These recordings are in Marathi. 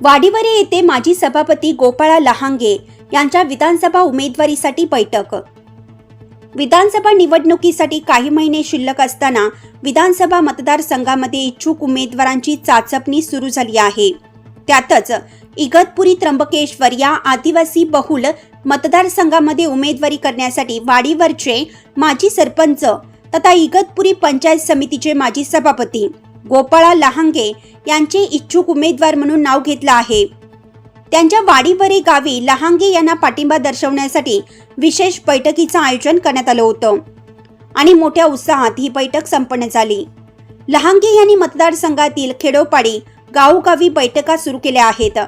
वाडीवरे येथे माजी सभापती गोपाळा लहांगे यांच्या विधानसभा उमेदवारीसाठी बैठक. विधानसभा निवडणुकीसाठी काही महिने शिल्लक असताना विधानसभा मतदारसंघामध्ये इच्छुक उमेदवारांची चाचपणी सुरू झाली आहे. त्यातच इगतपुरी त्र्यंबकेश्वर या आदिवासी बहुल मतदारसंघामध्ये उमेदवारी करण्यासाठी वाडीवरचे माजी सरपंच तथा इगतपुरी पंचायत समितीचे माजी सभापती गोपाळा लहांगे यांचे इच्छुक उमेदवार म्हणून नाव घेतलं आहे. त्यांच्या वाडीवरे गावी लहांगे यांना पाठिंबा दर्शवण्यासाठी विशेष बैठकीचं आयोजन करण्यात आलं होतं. आणि मोठ्या उत्साहात ही बैठक संपन्न झाली. लहांगे यांनी मतदारसंघातील खेडोपाडी गावोगावी बैठका सुरू केल्या आहेत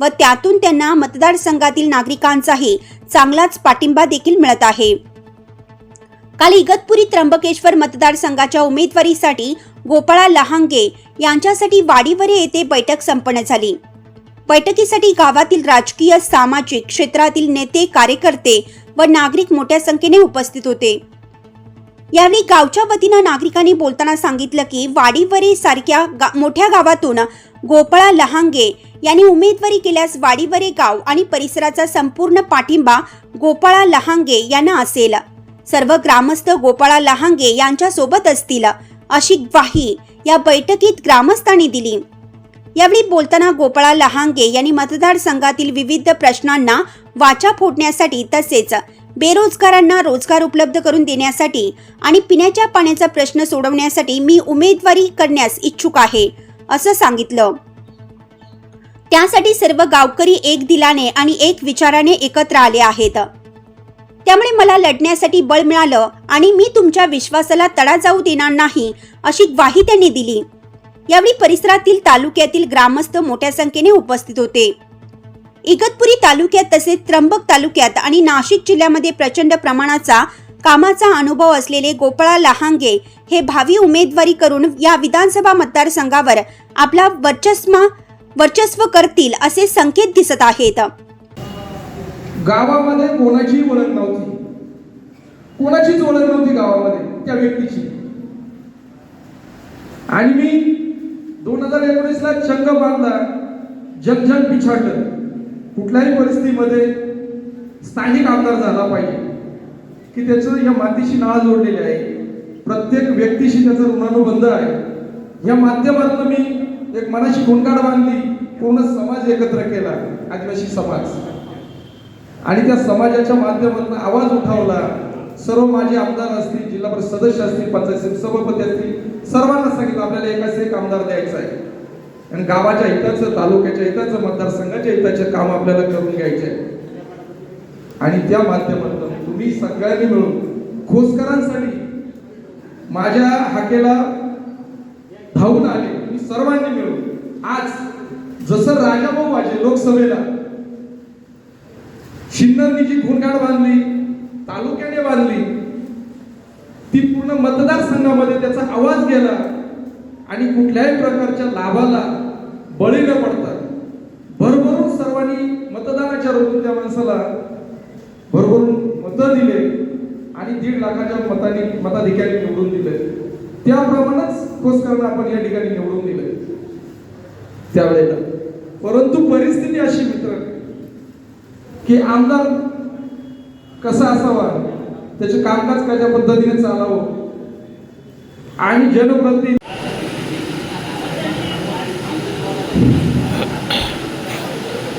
व त्यातून त्यांना मतदारसंघातील नागरिकांचाही चांगलाच पाठिंबा देखील मिळत आहे. काल इगतपुरी त्र्यंबकेश्वर मतदारसंघाच्या उमेदवारीसाठी गोपाळा लहांगे यांच्यासाठी वाडीवरे येथे बैठक संपन्न झाली. बैठकीसाठी गावातील राजकीय सामाजिक क्षेत्रातील नेते कार्यकर्ते व नागरिक मोठ्या संख्येने उपस्थित होते. यावेळी गावच्या वतीनं नागरिकांनी बोलताना सांगितलं की वाडीवरे सारख्या गा- मोठ्या गावातून गोपाळा लहांगे यांनी उमेदवारी केल्यास वाडीवरे गाव आणि परिसराचा संपूर्ण पाठिंबा गोपाळा लहांगे यांना असेल. सर्व ग्रामस्थ गोपाळा लहांगे यांच्या सोबत असतील. अशी ग्वाही या बैठकीत ग्रामस्थांनी दिली. यावेळी बोलताना गोपाळा लहांगे यांनी मतदारसंघातील विविध प्रश्नांना वाचा फोडण्यासाठी तसेच बेरोजगारांना रोजगार उपलब्ध करून देण्यासाठी आणि पिण्याच्या पाण्याचा प्रश्न सोडवण्यासाठी मी उमेदवारी करण्यास इच्छुक आहे असं सांगितलं. त्यासाठी सर्व गावकरी एक दिलाने आणि एक विचाराने एकत्र आले आहेत. त्यामुळे मला लढण्यासाठी बळ मिळालं आणि मी तुमच्या विश्वासाला तडा जाऊ देणार नाही अशी ग्वाही त्यांनी दिली. यावेळी परिसरातील तालुक्यातील ग्रामस्थ मोठ्या संख्येने उपस्थित होते. इगतपुरी तालुक्यात तसेच त्र्यंबक तालुक्यात आणि नाशिक जिल्ह्यामध्ये प्रचंड प्रमाणाचा कामाचा अनुभव असलेले गोपाळा लहांगे हे भावी उमेदवारी करून या विधानसभा मतदारसंघावर आपला वर्चस्व वर्चस्व करतील असे संकेत दिसत आहेत. गावामध्ये कोणाचीही ओळख नव्हती. कोणाचीच ओळख नव्हती गावामध्ये त्या व्यक्तीची. आणि मी दोन हजार एकोणीसला चंग बांधला जगजग पिछाट कुठल्याही परिस्थितीमध्ये स्थानिक आमदार झाला पाहिजे. की त्याचं या मातीशी नाळ जोडलेली आहे. प्रत्येक व्यक्तीशी त्याचं ऋणानुबंध आहे. या माध्यमातून मी एक मनाची गुणगाड बांधली. पूर्ण समाज एकत्र केला. आदिवासी समाज. आणि त्या समाजाच्या माध्यमातून आवाज उठावला. सर्व माझे आमदार असतील जिल्हा परिषद सदस्य असतील पंचायत सभापती असतील सर्वांना सांगितलं आपल्याला एकाच एक आमदार द्यायचा आहे. आणि गावाच्या हिताचं तालुक्याच्या हिताचं मतदारसंघाच्या हिताचे काम आपल्याला करून घ्यायचे आहे. आणि त्या माध्यमातून तुम्ही सगळ्यांनी मिळून खोसकरांसाठी माझ्या हाकेला धावून आले. तुम्ही सर्वांनी मिळून आज जसं राजाभाऊ माझे लोकसभेला शिन्नरनी जी खूनगाड बांधली तालुक्याने बांधली. ती पूर्ण मतदारसंघामध्ये त्याचा आवाज गेला आणि कुठल्याही प्रकारच्या लाभाला बळी न पडता भरभरून सर्वांनी मतदानाच्या रूपात त्या माणसाला भरभरून मतं दिले आणि दीड लाखाच्या मतानी मताधिकारी निवडून दिले. त्याप्रमाणेच खोसकरांना आपण या ठिकाणी निवडून दिले. त्यावेळेला. परंतु परिस्थिती अशी मित्र की आमदार कसा असावा? त्याचे कामकाज कशा पद्धतीने चालावं? आणि जनप्रतिनिधी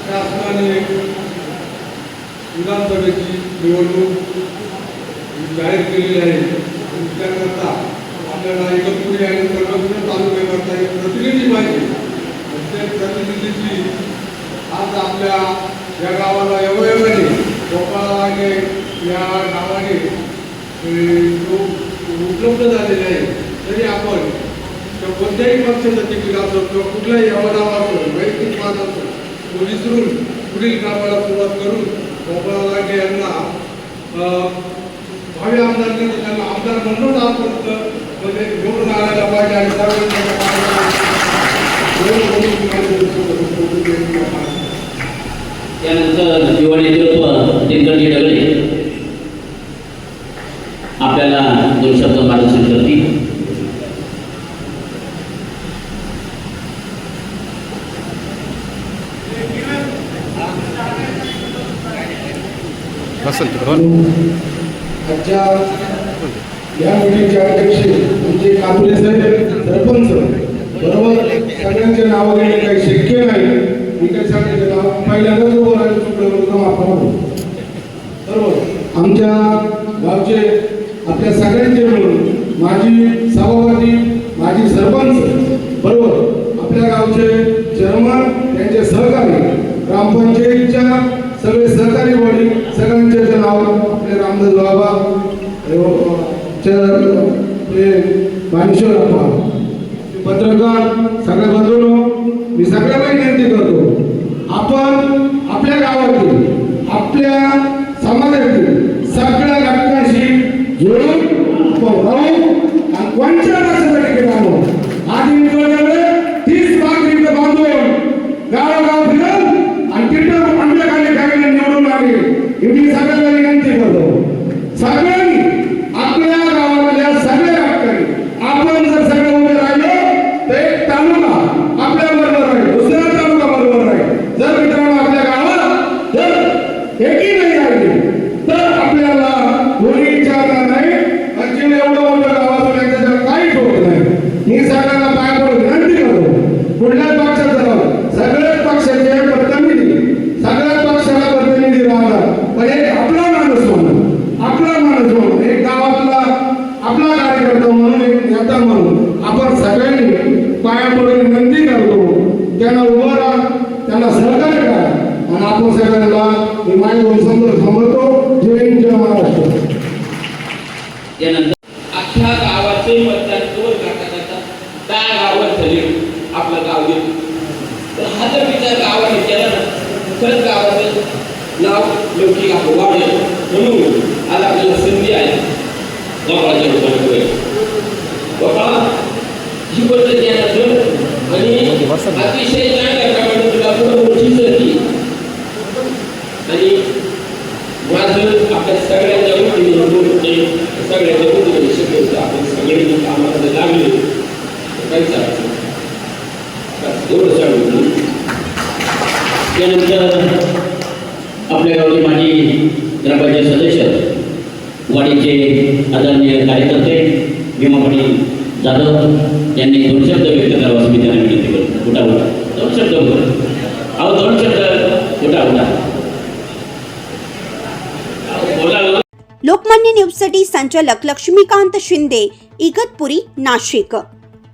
शासनाने विधानसभेची निवडणूक जाहीर केलेली आहे. त्याकरता आपल्याला एकत्रित आणि सर्वत्र तालुक्याकरता एक प्रतिनिधी पाहिजे. आणि प्रतिनिधीची आज आपल्या या गावाला या गावाने उपलब्ध झालेले आहे तरी आपण कोणत्याही पक्षाचा तिकीट असो किंवा कुठल्याही अवडाव असो वैयक्तिक वाद असो तो विसरून पुढील कामाला सुरुवात करून गोपाळ लागे यांना भावी आमदार त्यांना आमदार म्हणून आजपर्यंत म्हणजे घेऊन आणायला पाहिजे आणि सर्वांच्या त्यानंतर दिवाळी नेतृत्व दिनकरजी डगळे दोन शब्द मार्गदर्शन करतील. हो. या अध्यक्ष म्हणजे कापुले सरपंच बरोबर? सगळ्यांचे नाव घेणे काही सभापती माजी सरपंच बरोबर आपल्या गावचे चेअरमन त्यांचे सहकारी ग्रामपंचायतीच्या सगळे सहकारी बॉडी सगळ्यांचे जे नाव आपले रामदास बाबा अ, मानेश्वर अप्पा पत्रकार सगळ्या बाजूनो मी सगळ्यांना विनंती करतो आपण आपल्या गावातील आपल्या समाजातील सगळ्या घटकांशी जुळून राहू. आणि कोणत्या पक्षासाठी केलं आणू आधी निवडल्यामुळे तीस लाख रुपये बांधून गावोगाव फिरल आणि तिथं आमच्या खाली खाली निवडून आले ही मी सगळ्यांना विनंती करतो सगळ्यांनी आपल्या गावातल्या सगळ्या घटकांनी आपण जर सगळे उभे राहिलो तर एक तालुका आपल्या बरोबर राहील दुसरा तालुका बरोबर राहील जर मित्रांनो आपल्या गावात जर एकही नाही राहिली तर आपल्याला कोणी विचारणार नाही म्हणजे एवढं मोठं गावातून त्याच्यात काहीच होत नाही मी सगळ्यांना पाय पडून विनंती करतो कुठल्याच पक्षाचं राहू सगळ्याच पक्षाचे प्रतिनिधी सगळ्याच पक्षाला प्रतिनिधी राहणार पण एक आपला माणूस म्हणून आपला माणूस म्हणून एक गावातला आपला कार्यकर्ता म्हणून एक नेता म्हणून आपण सगळ्यांनी पाया पडून विनंती करतो त्यांना उभं राहा त्यांना सहकार्य करा. आणि आपण सगळ्यांना मी माझे दोन समोर थांबवतो जय हिंद जय महाराष्ट्र. त्यानंतर अख्ख्या गावाचे मतदान दोन दहा गावात झाले. आपलं गाव गेलं तर हा जर विचार गावाने केला ना खरंच गावाचं नाव लौकिक आपलं वाढेल म्हणून आज आपल्याला संधी आहे. गावाच्या रूपाने बाबा ज्ञानाचं आणि अतिशय मोठी संधी आणि माझं आपल्या सगळ्यांच्या वतीने बोलते सगळ्यांच्या वतीने शक्य होतं. आपण सगळ्यांनी कामाला लागले. काहीच अडचण एवढं सांगून त्यानंतर आपल्या गावचे माजी ग्रामपंचायत सदस्य वाडीचे आदरणीय कार्यकर्ते भीमा पाटील जाधव त्यांनी दोन शब्द व्यक्त करावा मी त्यांना विनंती करतो. उठा उठा. दोन शब्द बोला. अहो दोन शब्द. उठा उठा. अहो, बोला हो. लोकमान्य न्यूजसाठी संचालक लक्ष्मीकांत शिंदे इगतपुरी नाशिक.